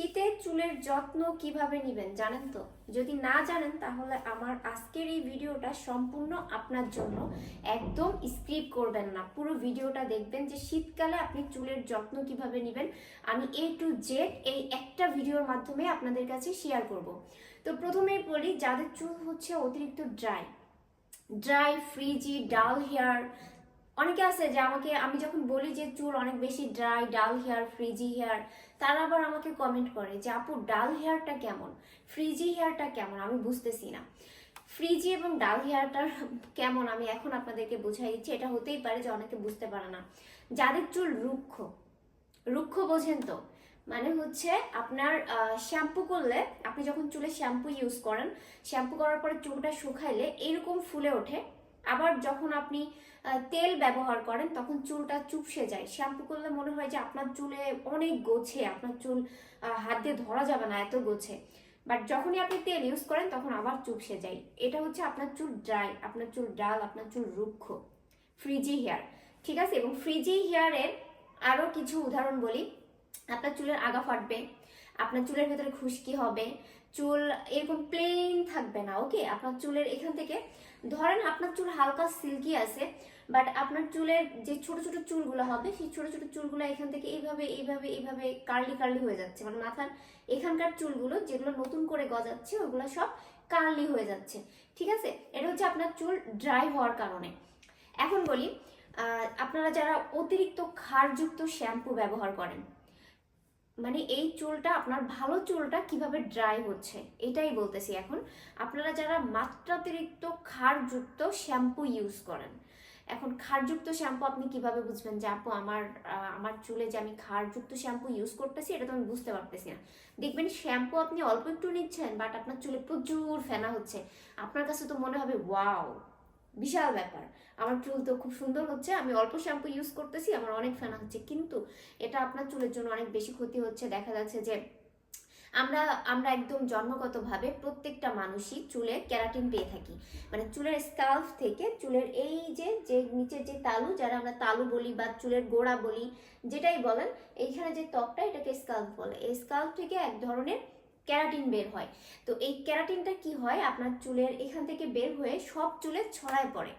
শীতে চুলের যত্ন কীভাবে নেবেন জানেন তো? যদি না জানেন, তাহলে আমার আজকের এই ভিডিওটা সম্পূর্ণ আপনার জন্য। একদম স্কিপ করবেন না। পুরো ভিডিওটা দেখবেন যে শীতকালে আপনি চুলের যত্ন কীভাবে নেবেন। আমি এ টু জেড এই একটা ভিডিওর মাধ্যমে আপনাদের কাছে শেয়ার করব। তো প্রথমেই বলি, যাদের চুল হচ্ছে অতিরিক্ত ড্রাই ড্রাই ফ্রিজি ডাল হেয়ার অনেকে আছে যে আমাকে, আমি যখন বলি যে চুল অনেক বেশি ড্রাই ডাল হেয়ার ফ্রিজি হেয়ার তারা আবার আমাকে কমেন্ট করে যে, আপু ডাল হেয়ারটা কেমন? ফ্রিজি হেয়ারটা কেমন? আমি বুঝতেছি না। ফ্রিজি এবং ডাল হেয়ারটা কেমন? আমি এখন আপনাদেরকে বুঝাই দিচ্ছি। এটা হতেই পারে যে অনেকে বুঝতে পারে না। যাদের চুল রুক্ষ রুক্ষ বোঝেন তো? মানে হচ্ছে আপনার শ্যাম্পু করলে, আপনি যখন চুলে শ্যাম্পু ইউজ করেন শ্যাম্পু করার পরে চুলটা শুকাইলে এরকম ফুলে ওঠে। আবার যখন আপনি তেল ব্যবহার করেন, তখন চুলটা চুপসে যায়। শ্যাম্পু করলে মনে হয় যে আপনার চুলে অনেক গোছে, আপনার চুল হাত দিয়ে ধরা যাবে না এত গোছে। বাট যখনই আপনি তেল ইউজ করেন, তখন আবার চুপসে যায়। এটা হচ্ছে আপনার চুল ড্রাই, আপনার চুল ডাল, আপনার চুল রুক্ষ। ফ্রিজি হেয়ার, ঠিক আছে? এবং ফ্রিজি হেয়ারের আরও কিছু উদাহরণ বলি। আপনার চুলের আগা ফাটবে আপনার চুলের ভেতরে খুশকি হবে, চুল এরকম প্লেন থাকবে না ওকে আপনার চুলের এখান থেকে, ধরেন আপনার চুল হালকা সিল্কি আছে বাট আপনার চুলের যে ছোট ছোট চুলগুলো হবে, সেই ছোট ছোট চুলগুলো এখান থেকে এইভাবে এইভাবে এইভাবে কার্লি কার্লি হয়ে যাচ্ছে। মানে মাথার এখানকার চুলগুলো যেগুলো নতুন করে গজাচ্ছে, ওগুলো সব কার্লি হয়ে যাচ্ছে, ঠিক আছে? এটা হচ্ছে আপনার চুল ড্রাই হওয়ার কারণে। এখন বলি আপনারা যারা অতিরিক্ত ক্ষারযুক্ত শ্যাম্পু ব্যবহার করেন মানে এই চুলটা, আপনার ভালো চুলটা কীভাবে ড্রাই হচ্ছে, এটাই বলতেছি এখন। আপনারা যারা মাত্রাতিরিক্ত ক্ষারযুক্ত শ্যাম্পু ইউজ করেন, এখন ক্ষারযুক্ত শ্যাম্পু আপনি কীভাবে বুঝবেন যে, আপু, আমার আমার চুলে যে আমি ক্ষারযুক্ত শ্যাম্পু ইউজ করতেছি, এটা তো আমি বুঝতে পারতেছি না। দেখবেন শ্যাম্পু আপনি অল্প একটু নিচ্ছেন বাট আপনার চুলে প্রচুর ফেনা হচ্ছে। আপনার কাছে তো মনে হবে ওয়াও বিশাল ব্যাপার। আমার চুল তো খুব সুন্দর হচ্ছে, আমি অল্প শ্যাম্পু ইউজ করতেছি, আমার অনেক ফেনা হচ্ছে। কিন্তু এটা আপনার চুলের জন্য অনেক বেশি ক্ষতি হচ্ছে। দেখা যাচ্ছে যে আমরা আমরা একদম জন্মগতভাবে প্রত্যেকটা মানুষই চুলে ক্যারাটিন পেয়ে থাকি। মানে চুলের স্কাল্ফ থেকে চুলের এই যে যে নিচের যে তালু, যারা আমরা তালু বলি বা চুলের গোড়া বলি, যেটাই বলেন, এইখানে যে ত্বকটা এটাকে স্কাল্ফ বলে। এই স্কাল্ফ থেকে এক ধরনের ক্যারাটিন বের হয়। তো এই ক্যারাটিনটা কি হয়? আপনার চুলের এখান থেকে বের হয়ে সব চুলে ছড়ায় পড়ে।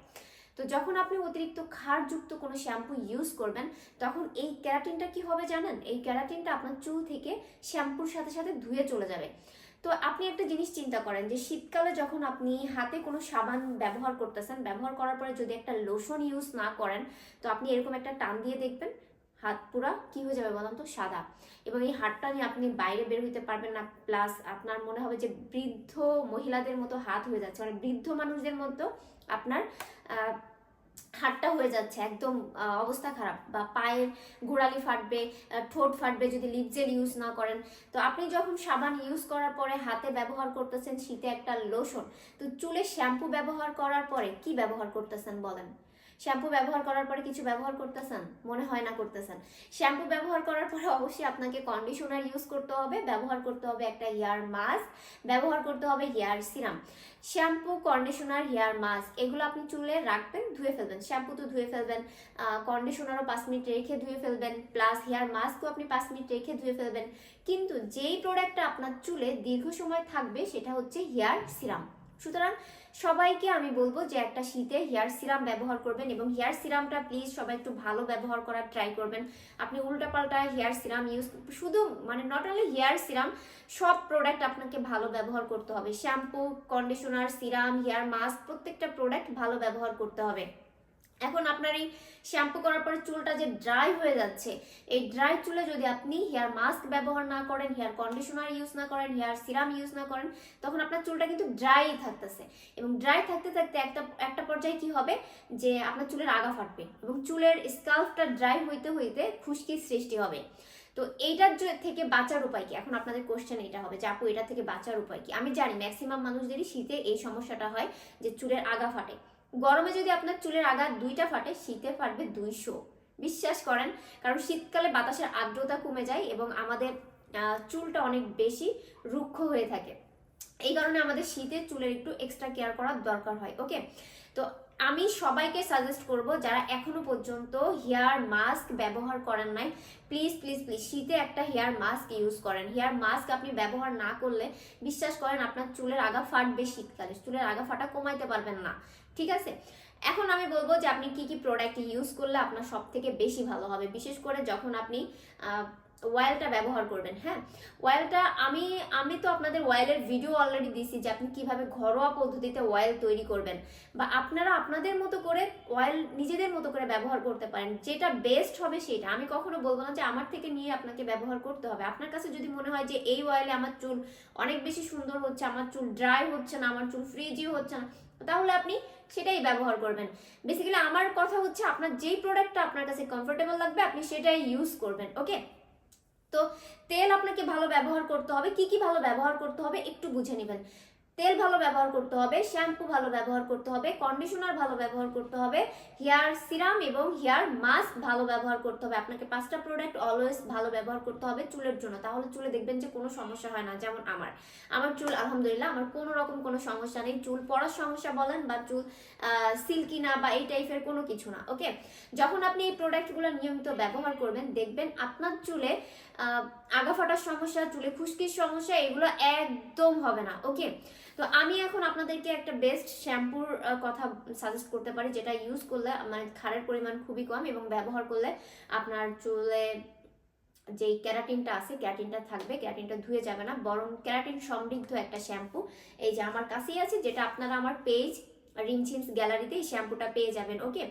তো যখন আপনি অতিরিক্ত ক্ষারযুক্ত কোনো শ্যাম্পু ইউজ করবেন, তখন এই ক্যারাটিনটা কি হবে জানেন? এই ক্যারাটিনটা আপনার চুল থেকে শ্যাম্পুর সাথে সাথে ধুয়ে চলে যাবে। তো আপনি একটা জিনিস চিন্তা করেন যে, শীতকালে যখন আপনি হাতে কোনো সাবান ব্যবহার করতেছেন, ব্যবহার করার পরে যদি একটা লোশন ইউজ না করেন, তো আপনি এরকম একটা টান দিয়ে দেখবেন হাত পুরা কি হয়ে যাবে বলুন তো? সাদা। এবং এই হাতটা নিয়ে আপনি বাইরে বের হইতে পারবেন না প্লাস আপনার মনে হবে যে বৃদ্ধ মহিলাদের মতো হাত হয়ে যাচ্ছে। মানে বৃদ্ধ মানুষদের মতো আপনার হাতটা হয়ে যাচ্ছে, একদম অবস্থা খারাপ। বা পায়ের গোড়ালি ফাটবে ঠোঁট ফাটবে যদি লিপ জেল ইউজ না করেন। তো আপনি যখন সাবান ইউজ করার পরে হাতে ব্যবহার করতেছেন শীতে একটা লোশন তো চুলে শ্যাম্পু ব্যবহার করার পরে কি ব্যবহার করতেছেন বলেন? শ্যাম্পু ব্যবহার করার পরে কিছু ব্যবহার করতেছেন? মনে হয় না করতেছেন। শ্যাম্পু ব্যবহার করার পরে অবশ্যই আপনাকে কন্ডিশনার ইউজ করতে হবে, ব্যবহার করতে হবে একটা হেয়ার মাস্ক ব্যবহার করতে হবে hair serum shampoo conditioner hair mask এগুলো আপনি চুলে রাখবেন, ধুয়ে ফেলবেন। শ্যাম্পু তো ধুয়ে ফেলবেন কন্ডিশনারও পাঁচ মিনিট রেখে ধুয়ে ফেলবেন প্লাস হেয়ার মাস্কও আপনি পাঁচ মিনিট রেখে ধুয়ে ফেলবেন। কিন্তু যেই প্রোডাক্টটা আপনার চুলে দীর্ঘ সময় থাকবে, সেটা হচ্ছে হেয়ার সিরাম সুতরাং সবাইকে আমি বলব যে একটা শীতে হেয়ার সিরাম ব্যবহার করবেন এবং হেয়ার সিরামটা প্লিজ সবাই একটু ভালো ব্যবহার করার ট্রাই করবেন। আপনি উল্টাপাল্টা হেয়ার সিরাম ইউজ শুধু মানে নট অনলি হেয়ার সিরাম, সব প্রোডাক্ট আপনাকে ভালো ব্যবহার করতে হবে। Shampoo conditioner serum, hair mask প্রত্যেকটা প্রোডাক্ট ভালো ব্যবহার করতে হবে। এখন আপনার এই শ্যাম্পু করার পরে চুলটা যে ড্রাই হয়ে যাচ্ছে, এই ড্রাই চুলে যদি আপনি হেয়ার মাস্ক ব্যবহার না করেন হেয়ার কন্ডিশনার ইউজ না করেন হেয়ার সিরাম ইউজ না করেন, তখন আপনার চুলটা কিন্তু ড্রাই থাকতেছে। এবং ড্রাই থাকতে থাকতে একটা একটা পর্যায়ে কি হবে? যে আপনার চুলের আগা ফাটবে এবং চুলের স্কাল্ফটা ড্রাই হইতে হইতে খুশকির সৃষ্টি হবে। তো এইটার থেকে বাঁচার উপায় কি? এখন আপনাদের কোশ্চেন এটা হবে যে, আপু, এটা থেকে বাঁচার উপায় কি? আমি জানি ম্যাক্সিমাম মানুষদেরই শীতে এই সমস্যাটা হয় যে চুলের আগা ফাটে। গরমে যদি আপনার চুলের আগা দুইটা ফাটে, শীতে ফাটবে দুইশো। বিশ্বাস করেন, কারণ শীতকালে বাতাসের আর্দ্রতা কমে যায় এবং আমাদের চুলটা অনেক বেশি রুক্ষ হয়ে থাকে। এই কারণে আমাদের শীতে চুলের একটু এক্সট্রা কেয়ার করার দরকার হয় ওকে তো আমি সবাইকে সাজেস্ট করব যারা এখনও পর্যন্ত হেয়ার মাস্ক ব্যবহার করেন নাই প্লিজ প্লিজ প্লিজ শীতে একটা হেয়ার মাস্ক ইউজ করেন। হেয়ার মাস্ক আপনি ব্যবহার না করলে, বিশ্বাস করেন আপনার চুলের আগা ফাটবে শীতকালে, চুলের আগা ফাটা কমাইতে পারবেন না। ঠিক আছে? এখন আমি বলব যে আপনি কি কি প্রোডাক্ট ইউজ করলে আপনার সব থেকে বেশি ভালো হবে। বিশেষ করে যখন আপনি ওয়েলটা ব্যবহার করবেন হ্যাঁ? ওয়েলটা আমি আমি তো আপনাদের ওয়েলের ভিডিও অলরেডি দিয়েছি যে আপনি কীভাবে ঘরোয়া পদ্ধতিতে ওয়েল তৈরি করবেন বা আপনারা আপনাদের মতো করে অয়েল নিজেদের মতো করে ব্যবহার করতে পারেন। যেটা বেস্ট হবে সেটা। আমি কখনো বলব না যে আমার থেকে নিয়ে আপনাকে ব্যবহার করতে হবে। আপনার কাছে যদি মনে হয় যে এই অয়েলে আমার চুল অনেক বেশি সুন্দর হচ্ছে, আমার চুল ড্রাই হচ্ছে না, আমার চুল ফ্রিজিও হচ্ছে না, তাহলে আপনি সেটাই ব্যবহার করবেন। বেসিক্যালি আমার কথা হচ্ছে আপনার যেই প্রোডাক্টটা আপনার কাছে কমফোর্টেবল লাগবে, আপনি সেটাই ইউজ করবেন ওকে তো তেল আপনাকে ভালো ব্যবহার করতে হবে। কি কি ভালো ব্যবহার করতে হবে একটু বুঝে নেবেন। তেল ভালো ব্যবহার করতে হবে, শ্যাম্পু ভালো ব্যবহার করতে হবে কন্ডিশনার ভালো ব্যবহার করতে হবে হেয়ার সিরাম এবং হেয়ার মাস্ক ভালো ব্যবহার করতে হবে। আপনাকে পাঁচটা প্রোডাক্ট অলওয়েজ ভালো ব্যবহার করতে হবে চুলের জন্য। তাহলে চুলে দেখবেন যে কোনো সমস্যা হয় না, যেমন আমার। আমার চুল, আলহামদুলিল্লাহ, আমার কোনো রকম কোনো সমস্যা নেই। চুল পড়ার সমস্যা বলেন বা চুল সিল্কি না বা এই টাইপের কোনো কিছু না ওকে যখন আপনি এই প্রোডাক্টগুলো নিয়মিত ব্যবহার করবেন, দেখবেন আপনার চুলে আগা ফাটার সমস্যা, চুলে খুশকির সমস্যা, এগুলো একদম হবে না ওকে তো আমি এখন আপনাদেরকে একটা বেস্ট শ্যাম্পুর কথা সাজেস্ট করতে পারি, যেটা ইউজ করলে মানে খারের পরিমাণ খুবই কম এবং ব্যবহার করলে আপনার চুলে যেই ক্যারাটিনটা আছে, ক্যারাটিনটা থাকবে, ক্যারাটিনটা ধুয়ে যাবে না, বরং ক্যারাটিন সমৃদ্ধ একটা শ্যাম্পু এই যে আমার কাছেই আছে, যেটা আপনারা আমার পেজ রিমছিমস গ্যালারিতে এই শ্যাম্পুটা পেয়ে যাবেন ওকে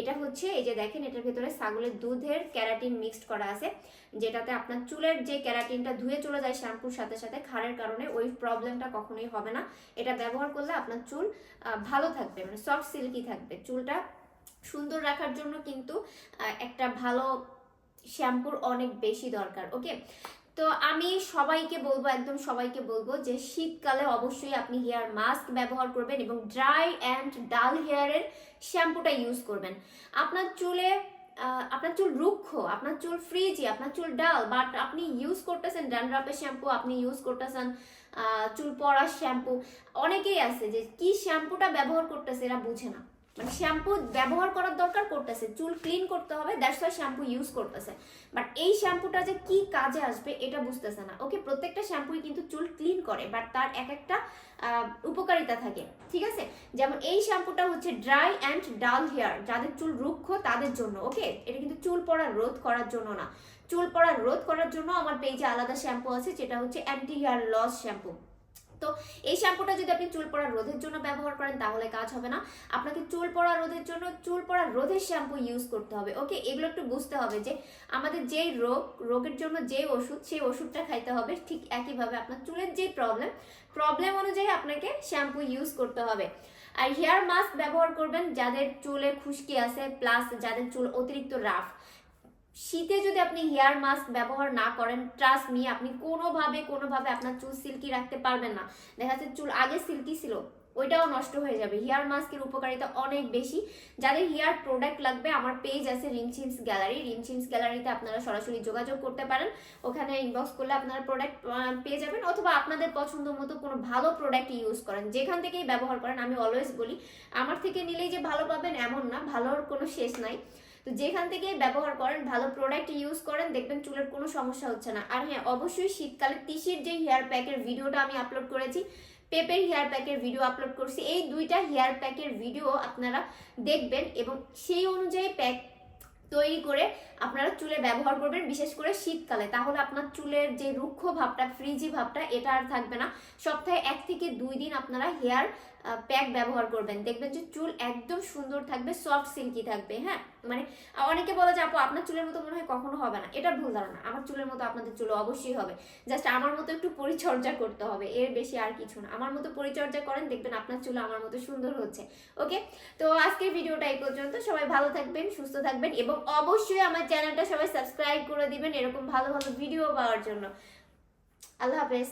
এটা হচ্ছে, এই যে দেখেন, এটার ভেতরে ছাগলের দুধের ক্যারাটিন মিক্সড করা আছে, যেটাতে আপনার চুলের যে ক্যারাটিনটা ধুয়ে চলে যায় শ্যাম্পুর সাথে সাথে খারের কারণে ওই প্রবলেমটা কখনোই হবে না। এটা ব্যবহার করলে আপনার চুল ভালো থাকবে মানে সফট সিল্কি থাকবে। চুলটা সুন্দর রাখার জন্য কিন্তু একটা ভালো শ্যাম্পুর অনেক বেশি দরকার ওকে তো আমি সবাইকে বলব, একদম সবাইকে বলব যে শীতকালে অবশ্যই আপনি হেয়ার মাস্ক ব্যবহার করবেন এবং ড্রাই অ্যান্ড ডাল হেয়ারের শ্যাম্পুটা ইউজ করবেন। আপনার চুলে আপনার চুল রুক্ষ, আপনার চুল ফ্রিজি আপনার চুল ডাল বাট আপনি ইউজ করতেছেন ড্যান্ড্রাপের শ্যাম্পু আপনি ইউজ করতেছেন চুল পড়ার শ্যাম্পু অনেকেই আছে যে কি শ্যাম্পুটা ব্যবহার করতেছে এরা বুঝে না। মানে শ্যাম্পু ব্যবহার করার দরকার করতেছে, চুল ক্লিন করতে হবে দ্যাটস ওয়াই শ্যাম্পু ইউজ করতেছে। বাট এই শ্যাম্পুটা যে কি কাজে আসবে, এটা বুঝতেছে না। ওকে প্রত্যেকটা শ্যাম্পুই কিন্তু চুল ক্লিন করে বাট তার এক একটা উপকারিতা থাকে। ঠিক আছে? যেমন এই শ্যাম্পুটা হচ্ছে ড্রাই অ্যান্ড ডাল হেয়ার যাদের চুল রুক্ষ, তাদের জন্য। ওকে এটা কিন্তু চুল পড়া, রোধ করার জন্য না। চুল পড়া, রোধ করার জন্য আমার পেজে আলাদা শ্যাম্পু আছে, যেটা হচ্ছে অ্যান্টি হেয়ার লস শ্যাম্পু তো এই শ্যাম্পুটা যদি আপনি চুল পড়া রোধের জন্য ব্যবহার করেন, তাহলে কাজ হবে না। আপনাকে চুল পড়া রোধের জন্য, চুল পড়া রোধের শ্যাম্পু ইউজ করতে হবে। ওকে এগুলো একটু বুঝতে হবে যে আমাদের যেই রোগ, রোগের জন্য যে ওষুধ, সেই ওষুধটা খাইতে হবে ঠিক একইভাবে আপনার চুলের যে প্রবলেম প্রবলেম অনুযায়ী আপনাকে শ্যাম্পু ইউজ করতে হবে। আর হেয়ার মাস্ক ব্যবহার করবেন যাদের চুলে খুশকি আছে প্লাস যাদের চুল অতিরিক্ত রাফ শীতে যদি আপনি হেয়ার মাস্ক ব্যবহার না করেন ট্রাস্ট মি আপনি কোনোভাবে কোনোভাবে আপনার চুল সিল্কি রাখতে পারবেন না। দেখা যাচ্ছে চুল আগে সিল্কি ছিল, ওইটাও নষ্ট হয়ে যাবে। হেয়ার মাস্কের উপকারিতা অনেক বেশি। যাদের হেয়ার প্রোডাক্ট লাগবে, আমার পেজ আছে রিমচিমস গ্যালারি রিমচিমস গ্যালারিতে আপনারা সরাসরি যোগাযোগ করতে পারেন। ওখানে ইনবক্স করলে আপনারা প্রোডাক্ট পেয়ে যাবেন। অথবা আপনাদের পছন্দ মতো কোনো ভালো প্রোডাক্ট ইউজ করেন। যেখান থেকেই ব্যবহার করেন, আমি অলওয়েজ বলি, আমার থেকে নিলেই যে ভালো পাবেন, এমন না। ভালোর কোনো শেষ নাই। তো যেখান থেকে ব্যবহার করেন, ভালো প্রোডাক্ট ইউজ করেন, দেখবেন চুলের কোনো সমস্যা হচ্ছে না। আর হ্যাঁ অবশ্যই শীতকালে তিসির যে হেয়ার প্যাকের ভিডিওটা আমি আপলোড করেছি, পেপের হেয়ার প্যাকের ভিডিও আপলোড করছি, এই দুইটা হেয়ার প্যাকের ভিডিও আপনারা দেখবেন এবং সেই অনুযায়ী প্যাক তৈরি করে আপনারা চুলে ব্যবহার করবেন, বিশেষ করে শীতকালে। তাহলে আপনার চুলের যে রুক্ষ ভাবটা, ফ্রিজি ভাবটা, এটা আর থাকবে না। সপ্তাহে এক থেকে দুই দিন আপনারা হেয়ার প্যাক ব্যবহার করবেন। দেখবেন যে চুল একদম সুন্দর থাকবে সফট সিল্কি থাকবে হ্যাঁ? মানে অনেকে বলে যে, আপু, আপনার চুলের মতো মনে হয় কখনো হবে না। এটা ভুল ধারণা। আমার চুলের মতো আপনাদের চুল অবশ্যই হবে। জাস্ট আমার মতো একটু পরিচর্যা করতে হবে, এর বেশি আর কিছু না। আমার মতো পরিচর্যা করেন, দেখবেন আপনার চুল আমার মতো সুন্দর হচ্ছে। ওকে তো আজকের ভিডিওটা এই পর্যন্ত। সবাই ভালো থাকবেন, সুস্থ থাকবেন এবং অবশ্যই আমার চ্যানেলটা সবাই সাবস্ক্রাইব করে দিবেন এরকম ভালো ভালো ভিডিও পাওয়ার জন্য। আল্লাহ হাফেজ।